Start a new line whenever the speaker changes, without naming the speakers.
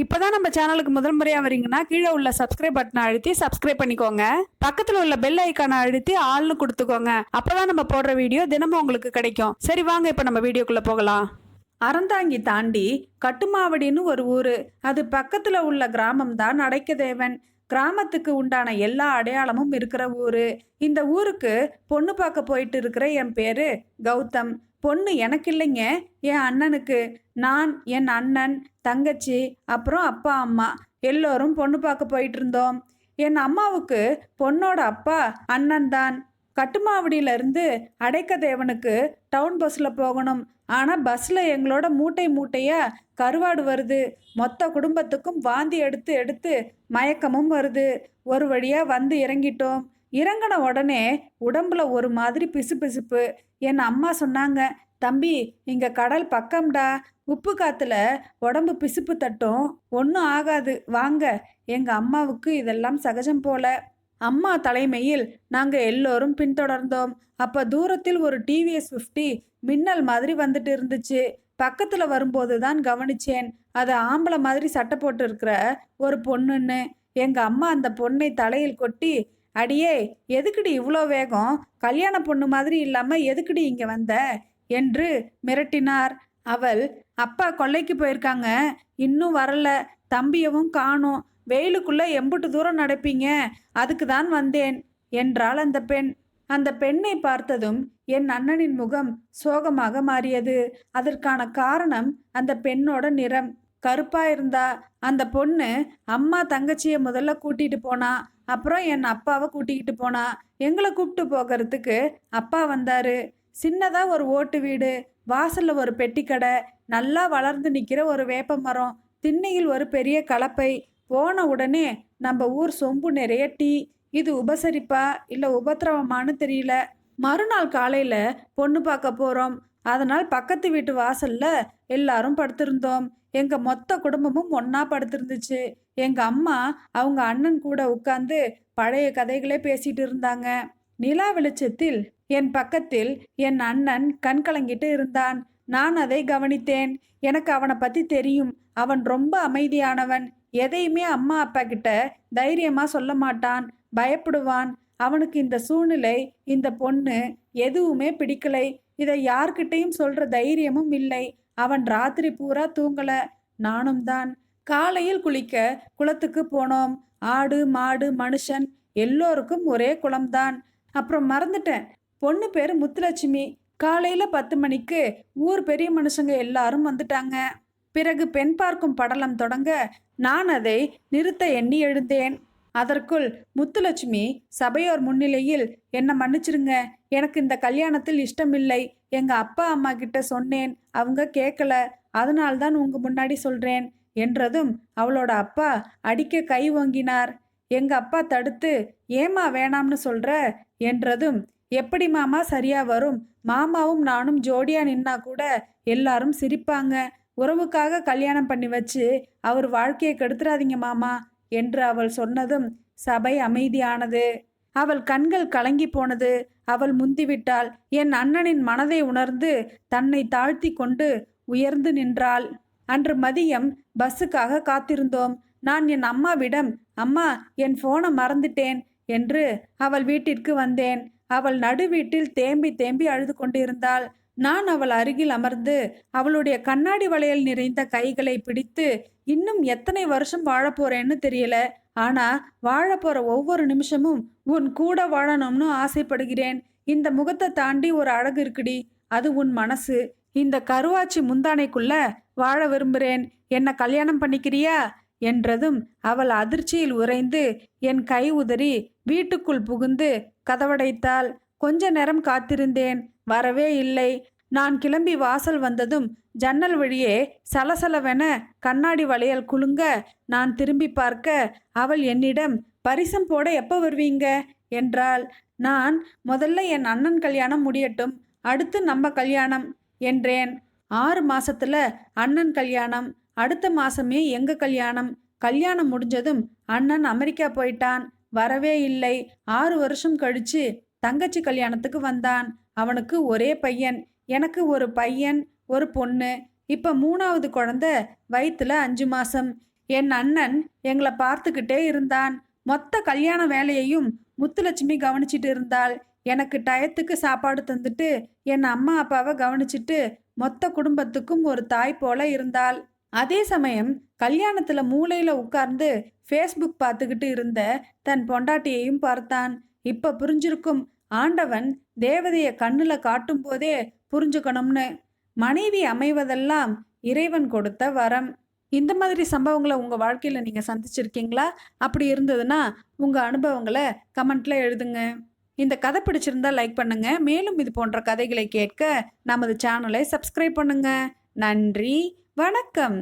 இப்போதான் நம்ம சேனலுக்கு முதல் முறையாக வரீங்கன்னா கீழே உள்ள சப்ஸ்கிரைப் பட்டனை அழுத்தி சப்ஸ்கிரைப் பண்ணிக்கோங்க. பக்கத்தில் உள்ள பெல் ஐக்கானை அழுத்தி ஆள்னு கொடுத்துக்கோங்க. அப்போதான் நம்ம போடுற வீடியோ தினமும் உங்களுக்கு கிடைக்கும். சரி வாங்க இப்போ நம்ம வீடியோக்குள்ளே போகலாம். அறந்தாங்கி தாண்டி கட்டுமாவடின்னு ஒரு ஊர். அது பக்கத்தில் உள்ள கிராமம் தான் அடைக்கதேவன். கிராமத்துக்கு உண்டான எல்லா அடையாளமும் இருக்கிற ஊர். இந்த ஊருக்கு பொண்ணு பார்க்க போயிட்டு இருக்கிற என் பேரு கௌதம். பொண்ணு எனக்கு இல்லைங்க. என் அண்ணனுக்கு. நான் என் அண்ணன் தங்கச்சி அப்புறம் அப்பா அம்மா. எல்லோரும் பொண்ணு பார்க்க போயிட்டு இருந்தோம் என் அம்மாவுக்கு பொண்ணோட அப்பா அண்ணன் தான். கட்டுமாவடியிலேருந்து அடைக்கதேவனுக்கு டவுன் பஸ்ஸில் போகணும். ஆனால் பஸ்ஸில் எங்களோட மூட்டை மூட்டையாக கருவாடு வருது. மொத்த குடும்பத்துக்கும் வாந்தி எடுத்து எடுத்து மயக்கமும் வருது. ஒரு வழியாக வந்து இறங்கிட்டோம். இறங்கின உடனே உடம்புல ஒரு மாதிரி பிசுபிசுப்பு. என் அம்மா சொன்னாங்க தம்பி இங்க கடல் பக்கம்டா. உப்பு காத்துல உடம்பு பிசுப்பு தட்டும். ஒன்றும் ஆகாது. வாங்க. எங்க அம்மாவுக்கு இதெல்லாம் சகஜம் போல. அம்மா தலைமையில் நாங்க எல்லோரும் பின்தொடர்ந்தோம். அப்ப தூரத்தில் ஒரு டிவிஎஸ் ஃபிஃப்டி மின்னல் மாதிரி வந்துட்டு இருந்துச்சு. பக்கத்துல வரும்போது தான் கவனிச்சேன். அது ஆம்பளை மாதிரி சட்டை போட்டு இருக்கிற ஒரு பொண்ணுன்னு. எங்க அம்மா அந்த பொண்ணை தலையில் கொட்டி அடியே எதுக்குடி இவ்வளோ வேகம்? கல்யாண பொண்ணு மாதிரி இல்லாமல் எதுக்குடி இங்கே வந்த? என்று மிரட்டினார் அவள். அப்பா கொல்லைக்கு போயிருக்காங்க. இன்னும் வரல. தம்பியவும் காணும். வெயிலுக்குள்ளே எம்புட்டு தூரம் நடப்பீங்க. அதுக்கு தான் வந்தேன் என்றாள் அந்த பெண். அந்த பெண்ணை பார்த்ததும் என் அண்ணனின் முகம் சோகமாக மாறியது. அதற்கான காரணம் அந்த பெண்ணோட நிறம். கருப்பாக இருந்தா அந்த பொண்ணு அம்மா தங்கச்சியை முதல்ல கூட்டிகிட்டு போனா அப்புறம் என் அப்பாவை கூட்டிக்கிட்டு போனா எங்களை கூப்பிட்டு போகிறதுக்கு அப்பா வந்தார். சின்னதாக ஒரு ஓட்டு வீடு வாசலில் ஒரு பெட்டி கடை நல்லா வளர்ந்து நிற்கிற ஒரு வேப்ப மரம் திண்ணையில் ஒரு பெரிய கலப்பை போன உடனே நம்ம ஊர் சொம்பு நிறைய டீ இது உபசரிப்பா இல்லை உபத்திரவமான்னு தெரியல. மறுநாள் காலையில் பொண்ணு பார்க்க போகிறோம் அதனால் பக்கத்து வீட்டு வாசலில் எல்லாரும் படுத்திருந்தோம். எங்கள் மொத்த குடும்பமும் ஒன்றா படுத்திருந்துச்சு. எங்கள் அம்மா அவங்க அண்ணன் கூட உட்காந்து பழைய கதைகளே பேசிட்டு இருந்தாங்க. நிலா வெளிச்சத்தில் என் பக்கத்தில் என் அண்ணன் கண் கலங்கிட்டு இருந்தான். நான் அதை கவனித்தேன். எனக்கு அவனை பற்றி தெரியும். அவன் ரொம்ப அமைதியானவன். எதையுமே அம்மா அப்பா கிட்ட தைரியமாக சொல்ல மாட்டான். பயப்படுவான். அவனுக்கு இந்த சூழ்நிலை இந்த பொண்ணு எதுவுமே பிடிக்கலை. இதை யார்கிட்டையும் சொல்ற தைரியமும் இல்லை. அவன் ராத்திரி பூரா தூங்கல. நானும் தான். காலையில் குளிக்க குளத்துக்கு போனோம். ஆடு மாடு மனுஷன் எல்லோருக்கும் ஒரே குளம்தான். அப்புறம் மறந்துட்டேன். பொண்ணு பேர் முத்துலட்சுமி. காலையில பத்து மணிக்கு ஊர் பெரிய மனுஷங்க எல்லாரும் வந்துட்டாங்க. பிறகு பெண் பார்க்கும் படலம் தொடங்க நான் அதை நிறுத்த எண்ணி எழுந்தேன். அதற்குள் முத்துலட்சுமி சபையோர் முன்னிலையில் என்னை மன்னிச்சிருங்க. எனக்கு இந்த கல்யாணத்தில் இஷ்டமில்லை. எங்க அப்பா அம்மா கிட்ட சொன்னேன். அவங்க கேட்கல அதனால்தான் உங்க முன்னாடி சொல்றேன். என்றதும் அவளோட அப்பா அடிக்க கை ஓங்கினார். எங்க அப்பா தடுத்து ஏமா வேணாம்னு சொல்ற? என்றதும் எப்படி மாமா சரியா வரும்? மாமாவும் நானும் ஜோடியா நின்னா கூட எல்லாரும் சிரிப்பாங்க. உறவுக்காக கல்யாணம் பண்ணி வச்சு அவர் வாழ்க்கையை கெடுத்துறாதீங்க மாமா. என்று அவள் சொன்னதும் சபை அமைதியானது. அவள் கண்கள் கலங்கி போனது. அவள் முந்திவிட்டாள். என் அண்ணனின் மனதை உணர்ந்து தன்னை தாழ்த்தி கொண்டு உயர்ந்து நின்றாள். அன்று மதியம் பஸ்ஸுக்காக காத்திருந்தோம். நான் என் அம்மாவிடம் அம்மா என் போனை மறந்துட்டேன் என்று அவள் வீட்டிற்கு வந்தேன். அவள் நடு வீட்டில் தேம்பி தேம்பி அழுது கொண்டிருந்தாள். நான் அவள் அருகில் அமர்ந்து அவளுடைய கண்ணாடி வளையல் நிறைந்த கைகளை பிடித்து இன்னும் எத்தனை வருஷம் வாழப்போறேன்னு தெரியல. ஆனா வாழப்போற ஒவ்வொரு நிமிஷமும் உன் கூட வாழணும்னு ஆசைப்படுகிறேன். இந்த முகத்தை தாண்டி ஒரு அழகு இருக்குடி. அது உன் மனசு. இந்த கருவாச்சி முந்தானைக்குள்ள வாழ விரும்புகிறேன் என்ன கல்யாணம் பண்ணிக்கிறியா? என்றதும் அவள் அதிர்ச்சியில் உறைந்து என் கை உதறி வீட்டுக்குள் புகுந்து கதவடைத்தாள். கொஞ்ச நேரம் காத்திருந்தேன். வரவே இல்லை. நான் கிளம்பி வாசல் வந்ததும் ஜன்னல் வழியே சலசலவென கண்ணாடி வளையல் குலுங்க நான் திரும்பி பார்க்க அவள் என்னிடம் பரிசம் போட எப்போ வருவீங்க? என்றாள். நான் முதல்ல என் அண்ணன் கல்யாணம் முடியட்டும். அடுத்து நம்ம கல்யாணம் என்றேன். ஆறு மாசத்துல அண்ணன் கல்யாணம் அடுத்த மாசமே எங்க கல்யாணம். கல்யாணம் முடிஞ்சதும் அண்ணன் அமெரிக்கா போயிட்டான். வரவே இல்லை. ஆறு வருஷம் கழிச்சு தங்கச்சி கல்யாணத்துக்கு வந்தான். அவனுக்கு ஒரே பையன். எனக்கு ஒரு பையன் ஒரு பொண்ணு. இப்ப மூணாவது குழந்தை வயிற்றுல அஞ்சு மாசம். என் அண்ணன் எங்களை பார்த்துக்கிட்டே இருந்தான். மொத்த கல்யாண வேலையையும் முத்துலட்சுமி கவனிச்சிட்டு இருந்தாள். எனக்கு டயத்துக்கு சாப்பாடு தந்துட்டு என் அம்மா அப்பாவை கவனிச்சிட்டு மொத்த குடும்பத்துக்கும் ஒரு தாய் போல இருந்தாள். அதே சமயம் கல்யாணத்துல மூலையில உட்கார்ந்து ஃபேஸ்புக் பார்த்துக்கிட்டு இருந்த தன் பொண்டாட்டியையும் பார்த்தான். இப்போ புரிஞ்சிருக்கும். ஆண்டவன் தேவதையை கண்ணில் காட்டும் போதே புரிஞ்சுக்கணும்னு. மனைவி அமைவதெல்லாம் இறைவன் கொடுத்த வரம். இந்த மாதிரி சம்பவங்களை உங்கள் வாழ்க்கையில் நீங்கள் சந்திச்சிருக்கீங்களா? அப்படி இருந்ததுன்னா உங்கள் அனுபவங்களை கமெண்ட்டில் எழுதுங்க. இந்த கதை பிடிச்சிருந்தா லைக் பண்ணுங்க. மேலும் இது போன்ற கதைகளை கேட்க நமது சேனலை சப்ஸ்கிரைப் பண்ணுங்க. நன்றி. வணக்கம்.